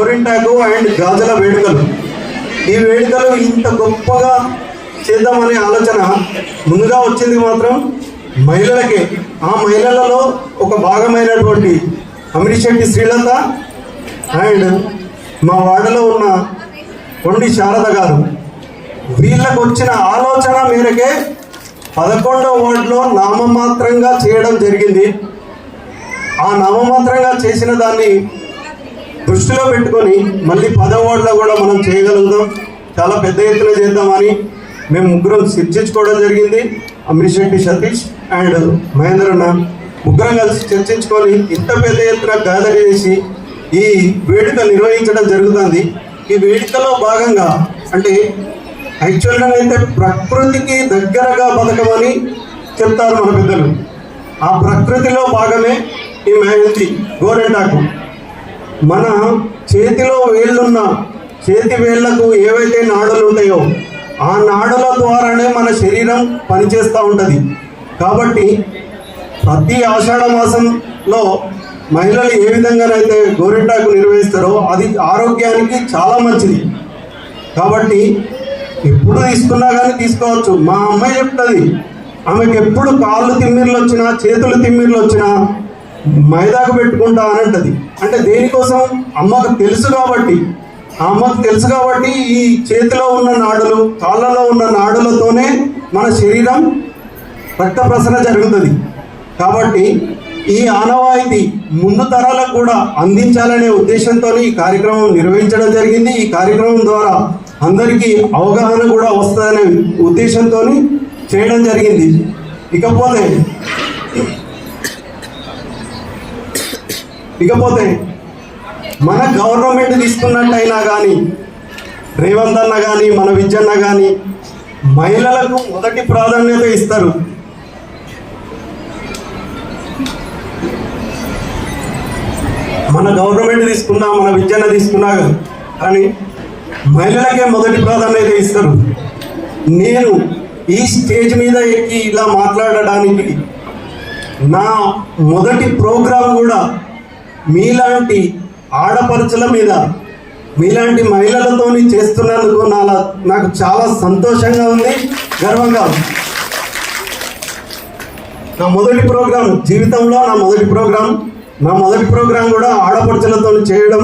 గోరింటాకు అండ్ గాజుల వేడుకలు. ఈ వేడుకలు ఇంత గొప్పగా చేద్దామనే ఆలోచన ముందుగా వచ్చింది మాత్రం మహిళలకే. ఆ మహిళలలో ఒక భాగమైనటువంటి అమిరిశెట్టి శ్రీలత అండ్ మా వాడలో ఉన్న కొండి శారద గారు. వీళ్ళకు వచ్చిన ఆలోచన మేరకే పదకొండవ వార్డులో నామమాత్రంగా చేయడం జరిగింది. ఆ నామమాత్రంగా చేసిన దాన్ని దృష్టిలో పెట్టుకొని మళ్ళీ పదవ కూడా మనం చేయగలుగుతాం. చాలా పెద్ద ఎత్తున చేద్దామని మేము ముగ్గురం చర్చించుకోవడం జరిగింది. అమరీష్ సతీష్ అండ్ మహేంద్ర అన్న ముగ్గురం కలిసి చర్చించుకొని ఇంత పెద్ద ఎత్తున గ్యాదర్ చేసి ఈ వేడుక నిర్వహించడం జరుగుతుంది. ఈ వేడుకలో భాగంగా అంటే యాక్చువల్గా అయితే ప్రకృతికి దగ్గరగా బతకమని చెప్తారు మన పెద్దలు. ఆ ప్రకృతిలో భాగమే ఈ మెహందీ గోరెంటాకు. మన చేతిలో వేళ్ళున్న చేతి వేళ్ళకు ఏవైతే నాడులు ఉంటాయో ఆ నాడుల ద్వారానే మన శరీరం పనిచేస్తూ ఉంటుంది. కాబట్టి ప్రతి ఆషాఢ మాసంలో మహిళలు ఏ విధంగానైతే గోరింటాకు నిర్వహిస్తారో అది ఆరోగ్యానికి చాలా మంచిది. కాబట్టి ఎప్పుడు తీసుకున్నా కానీ తీసుకోవచ్చు. మా అమ్మాయి చెప్తుంది ఆమెకి ఎప్పుడు కాళ్ళు తిమ్మిర్లు వచ్చినా చేతులు తిమ్మిర్లు వచ్చినా మైదాకు పెట్టుకుంటా అని అంటది అంటే దేనికోసం? అమ్మకు తెలుసు కాబట్టి. ఆ అమ్మకు తెలుసు కాబట్టి ఈ చేతిలో ఉన్న నాడులు కాళ్ళలో ఉన్న నాడులతోనే మన శరీరం రక్త ప్రసరణ జరుగుతుంది. కాబట్టి ఈ ఆనవాయితీ ముందు తరాలకు కూడా అందించాలనే ఉద్దేశంతో ఈ కార్యక్రమం నిర్వహించడం జరిగింది. ఈ కార్యక్రమం ద్వారా అందరికీ అవగాహన కూడా వస్తుందనే ఉద్దేశంతో చేయడం జరిగింది. ఇకపోతే ఇకపోతే మన గవర్నమెంట్ తీసుకున్నట్టయినా కానీ రేవంత్ అన్న కానీ మన విద్యన్న కానీ మహిళలకు మొదటి ప్రాధాన్యత ఇస్తారు. మన గవర్నమెంట్ తీసుకున్నా మన విద్యను తీసుకున్నా కానీ మహిళలకే మొదటి ప్రాధాన్యత ఇస్తారు. నేను ఈ స్టేజ్ మీద ఎక్కి ఇలా మాట్లాడడానికి నా మొదటి ప్రోగ్రాం కూడా మీలాంటి ఆడపడుచుల మీద మీలాంటి మహిళలతోని చేస్తున్నందుకు నా నాకు చాలా సంతోషంగా ఉంది గర్వంగా నా మొదటి ప్రోగ్రాం జీవితంలో నా మొదటి ప్రోగ్రాం నా మొదటి ప్రోగ్రాం కూడా ఆడపడుచులతో చేయడం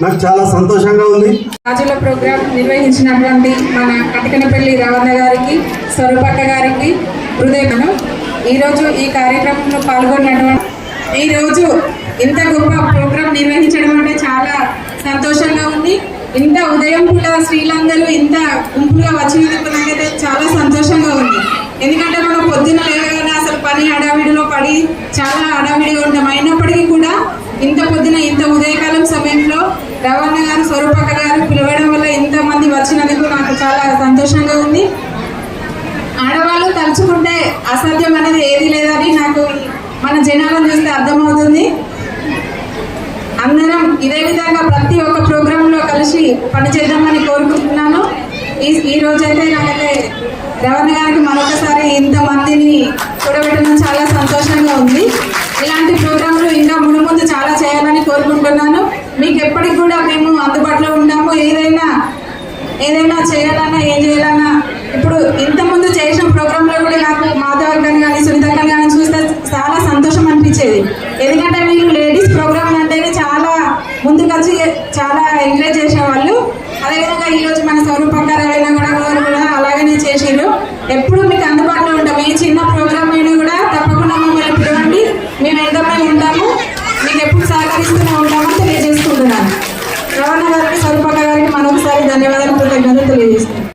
నాకు చాలా సంతోషంగా ఉంది. రాజుల ప్రోగ్రాం నిర్వహించినటువంటి మన కటకనపల్లి రవణ గారికి స్వరూపక్క గారికి హృదయమను ఈరోజు ఈ కార్యక్రమంలో పాల్గొన్నటువంటి ఈరోజు ఇంత గొప్ప ప్రోగ్రాం నిర్వహించడం అంటే చాలా సంతోషంగా ఉంది. ఇంత ఉదయం పూట శ్రీలంకలు ఇంత గుంపులుగా వచ్చినందుకు నాకైతే చాలా సంతోషంగా ఉంది. ఎందుకంటే మనం పొద్దున్న లేవగానే అసలు పని హడావిడిలో పడి చాలా హడావిడిగా ఉంటాం. అయినప్పటికీ కూడా ఇంత పొద్దున ఇంత ఉదయకాలం సమయంలో రవాణా గారు స్వరూపక గారు పిలవడం వల్ల ఇంతమంది వచ్చినందుకు నాకు చాలా సంతోషంగా ఉంది. ఆడవాళ్ళు తలుచుకుంటే అసాధ్యం అనేది ఏది లేదని నాకు మన జనాలను చూస్తే అర్థమవుతుంది. అందరం ఇదే విధంగా ప్రతి ఒక్క ప్రోగ్రాంలో కలిసి పనిచేద్దామని కోరుకుంటున్నాను. ఈ ఈ రోజైతే నాకైతే రవణ గారికి మరొకసారి ఇంతమందిని చూడబెట్టడం చాలా సంతోషంగా ఉంది. ఇలాంటి ప్రోగ్రాంలు ఇంకా ముందు ముందు చాలా చేయాలని కోరుకుంటున్నాను. మీకు ఎప్పటికి కూడా మేము అందుబాటులో ఉన్నాము. ఏదైనా ఏదైనా చేయాలన్నా ఏం చేయాలన్నా ఇప్పుడు ఇంతకుముందు చేయ చాలా ఎంకరేజ్ చేసేవాళ్ళు. అదేవిధంగా ఈరోజు మన స్వరూపక్క రవీణ కూడా గారు కూడా అలాగనే చేసారు ఎప్పుడు మీకు అందుబాటులో ఉంటాం ఏ చిన్న ప్రోగ్రామ్ అయినా కూడా తప్పకుండా మమ్మల్ని పిలవండి. మేము ఎంతమంది ఉంటాము. మీకు ఎప్పుడు సహకరిస్తూనే ఉంటామని తెలియజేసుకుంటున్నాను. రవణ గారికి స్వరూపక్క గారికి మరొకసారి ధన్యవాదాలు కృతజ్ఞతలు తెలియజేస్తున్నాను.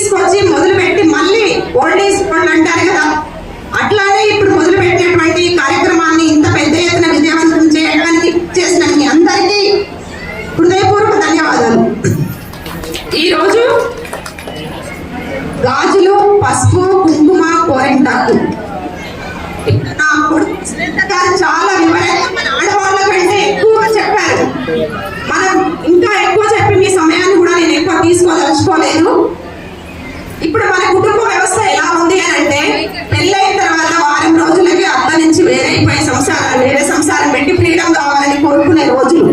తీసుకొచ్చి మొదలుపెట్టి మళ్ళీ ఓల్డ్ ఏజ్ ఫండ్ అంటారు కదా. అట్లానే ఇప్పుడు మొదలుపెట్టినటువంటి కార్యక్రమాన్ని ఇంత పెద్ద ఎత్తున విజయవంతం చేయడానికి చేసిన మీ అందరికీ హృదయపూర్వక ధన్యవాదాలు. ఈరోజు గాజులు పసుపు కుంకుమ కోరింటాకు. నా కొడుకు గారు చాలా వివరంగా మన ఆడవాళ్ళ కంటే ఎక్కువ చెప్పారు. మనం ఇంకా ఎక్కువ చెప్పి మీ సమయాన్ని కూడా నేను ఎక్కువ తీసుకోదలుచుకోలేదు. కావాలని మెట్టి ఫ్రీడమ్ కావాలని కోరుకునే రోజులు.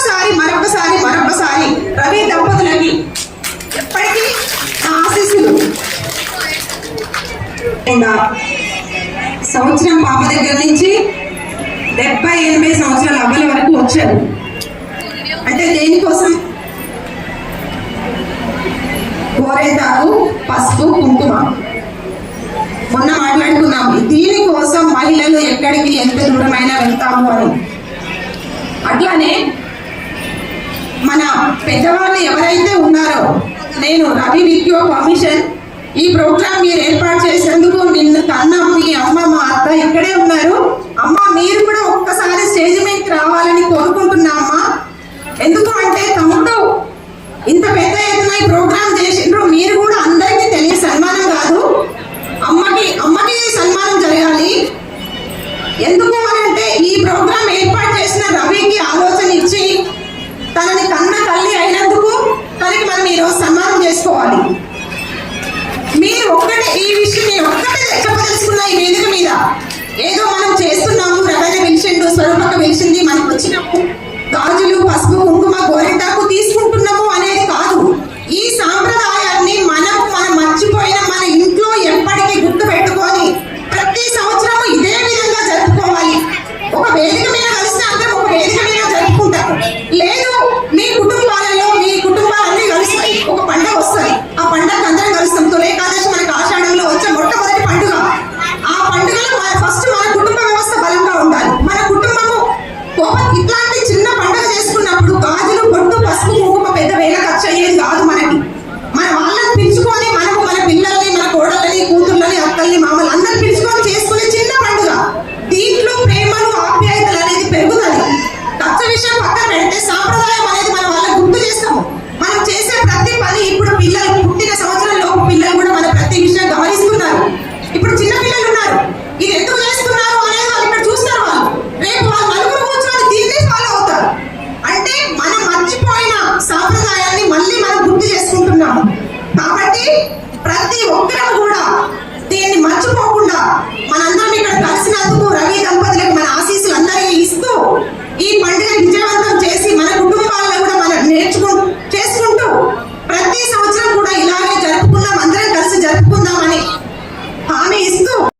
మరొకసారి మరొకసారి మరొకసారి. రవి దంపతులకి ఎప్పటికీ ఆశీస్సులు. సంవత్సరం పాప దగ్గర నుంచి డెబ్బై ఎనభై సంవత్సరాల అవ్వల వరకు వచ్చారు. అంటే దేనికోసం? కోరేదారు పసుపు కుంకుమ. మొన్న మాట్లాడుకున్నాము దీనికోసం మహిళలు ఎక్కడికి ఎంత దూరమైనా వెళ్తాము అని. అట్లానే మన పెద్దవాళ్ళు ఎవరైతే ఉన్నారో నేను రవి విద్యో కమిషన్ ఈ ప్రోగ్రామ్ మీరు ఏర్పాటు చేసేందుకు నిన్న కన్న మీ అమ్మ మా అత్త ఇక్కడే ఉన్నారు. అమ్మ మీరు కూడా ఒక్కసారి స్టేజ్ మీదకి రావాలని కోరుకుంటున్నా అమ్మ. ఎందుకు అంటే తమతో ఏదో మనం చేస్తున్నాము రవణ పిలిచిండు స్వరూపక పిలిచింది మనకు వచ్చినప్పుడు గాజులు పసుపు కుంకుమ గోరెంటాకు తీసుకుంటున్నాము అనేది కాదు. ఈ సాంప్రదాయాన్ని మనం మనం మర్చిపోయిన